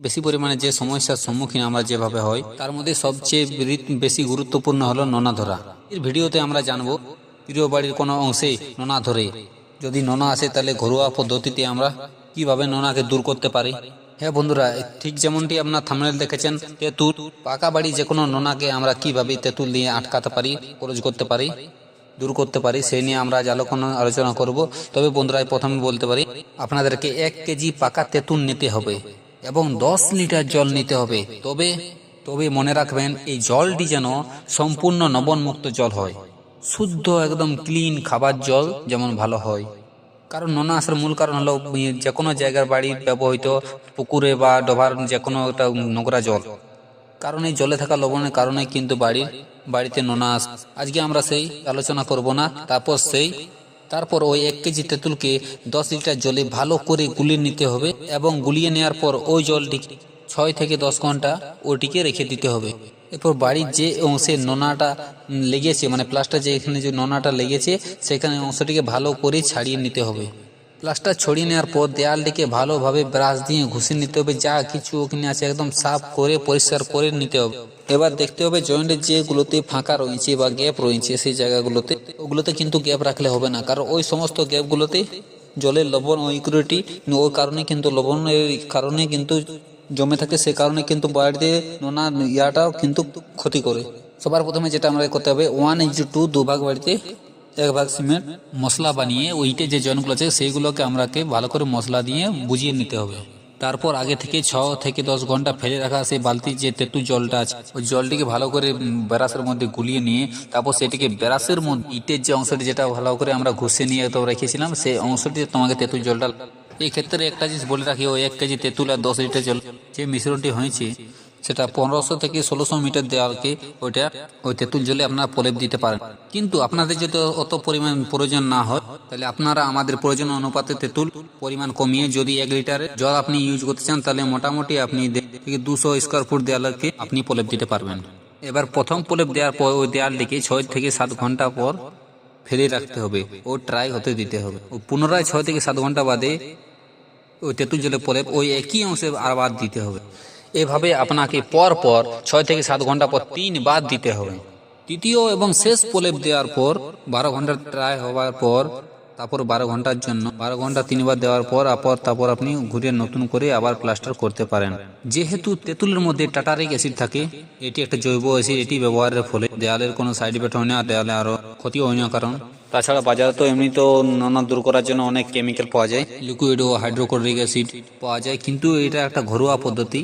বেশি পরিমাণে যে সমস্যার সম্মুখীন আমরা যেভাবে হয়, তার মধ্যে সবচেয়ে বেশি গুরুত্বপূর্ণ হলো নোনা ধরা। এর ভিডিওতে আমরা জানব, প্রিয় বাড়ির কোনো অংশে নোনা ধরে। যদি নোনা আসে, তাহলে ঘরোয়া পদ্ধতিতে আমরা কীভাবে নোনাকে দূর করতে পারি? হ্যাঁ বন্ধুরা, ঠিক যেমনটি আপনার থামনেল দেখেছেন, তেঁতুল, পাকা বাড়ি যে কোনো নোনাকে আমরা কীভাবে তেঁতুল দিয়ে আটকাতে পারি, খরচ করতে পারি, দূর করতে পারি সেই নিয়ে আমরা আজ আলোচনা করব। তবে বন্ধুরা, প্রথমে বলতে পারি, আপনাদেরকে এক কেজি পাকা তেঁতুল নিতে হবে। এবং দশ লিটার জল নিতে হবে। তবে তবে মনে রাখবেন, এই জলটি যেন সম্পূর্ণ নবনমুক্ত জল হয়। শুদ্ধ, একদম ক্লিন খাবার জল যেমন ভালো হয়। কারণ নোনা আসার মূল কারণ হলো যে কোনো জায়গার বাড়ি ব্যবহৃত পুকুরে বা ডোবার যে কোনো একটা নোংরা জল। কারণ এই জলে থাকা লবণের কারণে কিন্তু বাড়ির, বাড়িতে নোনা আস আজকে আমরা সেই আলোচনা করব না, তারপর সেই তারপর ওই এক কেজি তেঁতুলকে দশ লিটার জলে ভালো করে গুলিয়ে নিতে হবে এবং গুলিয়ে নেওয়ার পর ওই জলটি ছয় থেকে দশ ঘণ্টা ওটিকে রেখে দিতে হবে। এরপর বাড়ির যে অংশে নোনাটা লেগেছে মানে প্লাস্টার যে এখানে যে নোনাটা লেগেছে, সেখানে অংশটিকে ভালো করে ছাড়িয়ে নিতে হবে। প্লাস্টার ছড়িয়ে নেওয়ার পর দেয়ালটিকে ভালোভাবে ব্রাশ দিয়ে ঘুষে নিতে হবে, যা কিছু ওখানে আছে একদম সাফ করে পরিষ্কার করে নিতে হবে। এবার দেখতে হবে জয়েন্টের যেগুলোতে ফাঁকা রয়েছে বা গ্যাপ রয়েছে, সেই জায়গাগুলোতে। ওগুলোতে কিন্তু গ্যাপ রাখলে হবে না, কারণ ওই সমস্ত গ্যাপগুলোতে জলের লবণ ও ইকুরিটি ওই কারণে কিন্তু লবণ এর কারণে কিন্তু জমে থাকে, সে কারণে কিন্তু বাড়িতে নোনা ইয়াটাও কিন্তু ক্ষতি করে। সবার প্রথমে যেটা আমরা করতে হবে ওয়ান ইঞ্চু টু দুভাগ বাড়িতে এক ভাগ সিমেন্ট মশলা বানিয়ে ওইটে যে জয়েন্টগুলো আছে সেইগুলোকে আমরাকে ভালো করে মশলা দিয়ে বুঝিয়ে নিতে হবে। তারপর আগে থেকে ছ থেকে দশ ঘণ্টা ফেলে রাখা সেই বালতির যে তেঁতুল জলটা আছে ওই জলটিকে ভালো করে উম, ব্রাশের মধ্যে গুলিয়ে নিয়ে তারপর সেটিকে ব্রাশের মধ্যে ইটের যে অংশটি যেটা ভালো করে আমরা ঘষে নিয়ে তো রেখেছিলাম সেই অংশটি তোমাকে তেঁতুল জলটা এই ক্ষেত্রে একটা জিনিস বলে রাখি ওই এক কেজি তেঁতুল আর দশ লিটার জল যে মিশ্রণটি হয়েছে সেটা পনেরোশো থেকে ষোলোশো মিটার দেওয়ালকে ওইটা ওই তেঁতুল জলে আপনারা প্রলেপ দিতে পারেন। কিন্তু আপনাদের যদি অত পরিমাণ প্রয়োজন না হয়, তাহলে আপনারা আমাদের প্রয়োজন অনুপাতে তেঁতুল পরিমাণ কমিয়ে যদি এক লিটারের জল আপনি ইউজ করতে চান, তাহলে মোটামুটি আপনি থেকে দুশো স্কোয়ার ফুট দেওয়ালকে আপনি প্রলেপ দিতে পারবেন। এবার প্রথম প্রলেপ দেওয়ার পর ওই দেওয়ালটিকে ছয় থেকে সাত ঘণ্টা পর ফেলে রাখতে হবে ও ট্রাই হতে দিতে হবে। ও পুনরায় ছয় থেকে সাত ঘণ্টা বাদে ওই তেঁতুল জলে প্রলেপ ওই একই অংশে আবার দিতে হবে। এভাবে আপনাকে পর পর ছয় থেকে সাত ঘণ্টা পর তিনবার দিতে হবে। তৃতীয় এবং শেষ প্রলেপ দেওয়ার পর বারো ঘণ্টা ট্রাই হওয়ার পর, তারপর বারো ঘণ্টার জন্য বারো ঘণ্টা তিনবার দেওয়ার পর আপর তারপর আপনি ঘুরে নতুন করে আবার প্লাস্টার করতে পারেন। যেহেতু তেঁতুলের মধ্যে টাটারিক অ্যাসিড থাকে, এটি একটা জৈব অ্যাসিড এটি ব্যবহারের ফলে দেয়ালের কোনো সাইড ইফেক্ট হয় না, দেয়ালে আরও ক্ষতি হয় না, কারণ তাছাড়া বাজারে তো এমনি তো নানা দূর করার জন্য অনেক কেমিক্যাল পাওয়া যায়। লিকুইড ও হাইড্রোক্লোরিক অ্যাসিড পাওয়া যায়, কিন্তু এটা একটা ঘরোয়া পদ্ধতি।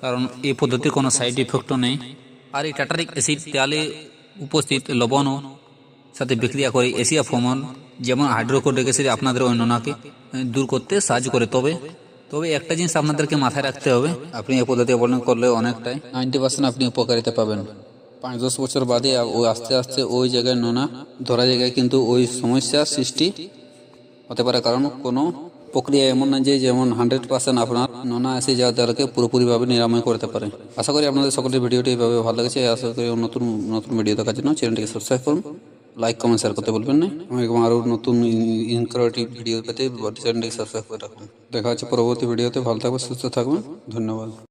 কারণ এই পদ্ধতির কোনো সাইড ইফেক্টও নেই। আর এই টাটারিক অ্যাসিড দেয়ালে উপস্থিত লবণও সাথে বিক্রিয়া করে এশিয়া ফমন, যেমন হাইড্রোক্লোরিক অ্যাসিড আপনাদের ওই নোনাকে দূর করতে সাহায্য করে। তবে তবে একটা জিনিস আপনাদেরকে মাথায় রাখতে হবে, আপনি এই পদ্ধতি অবলম্বন করলে অনেকটাই নাইনটি পার্সেন্ট আপনি উপকারিতা পাবেন। পাঁচ দশ বছর বাদে আ- ও আস্তে আস্তে ওই জায়গায় নোনা ধরা জায়গায় কিন্তু ওই সমস্যার সৃষ্টি হতে পারে, কারণ কোনো প্রক্রিয়া এমন না যে যেমন হান্ড্রেড পার্সেন্ট আপনার নোনা এসে যাওয়া দ্বারাকে পুরোপুরিভাবে নিরাময় করতে পারে। আশা করি আপনাদের সকলের ভিডিওটি এইভাবে ভালো লেগেছে। আশা করি নতুন নতুন ভিডিও দেখার জন্য চ্যানেলটিকে সাবস্ক্রাইব করুন। লাইক কমেন্ট শেয়ার করতে বলবেন না। এবং আরও নতুন ইনকারেটিভ ভিডিও পেতে চ্যানেলটিকে সাবস্ক্রাইব করে রাখুন। দেখা হচ্ছে পরবর্তী ভিডিওতে ভালো থাকবে সুস্থ থাকবেন। ধন্যবাদ।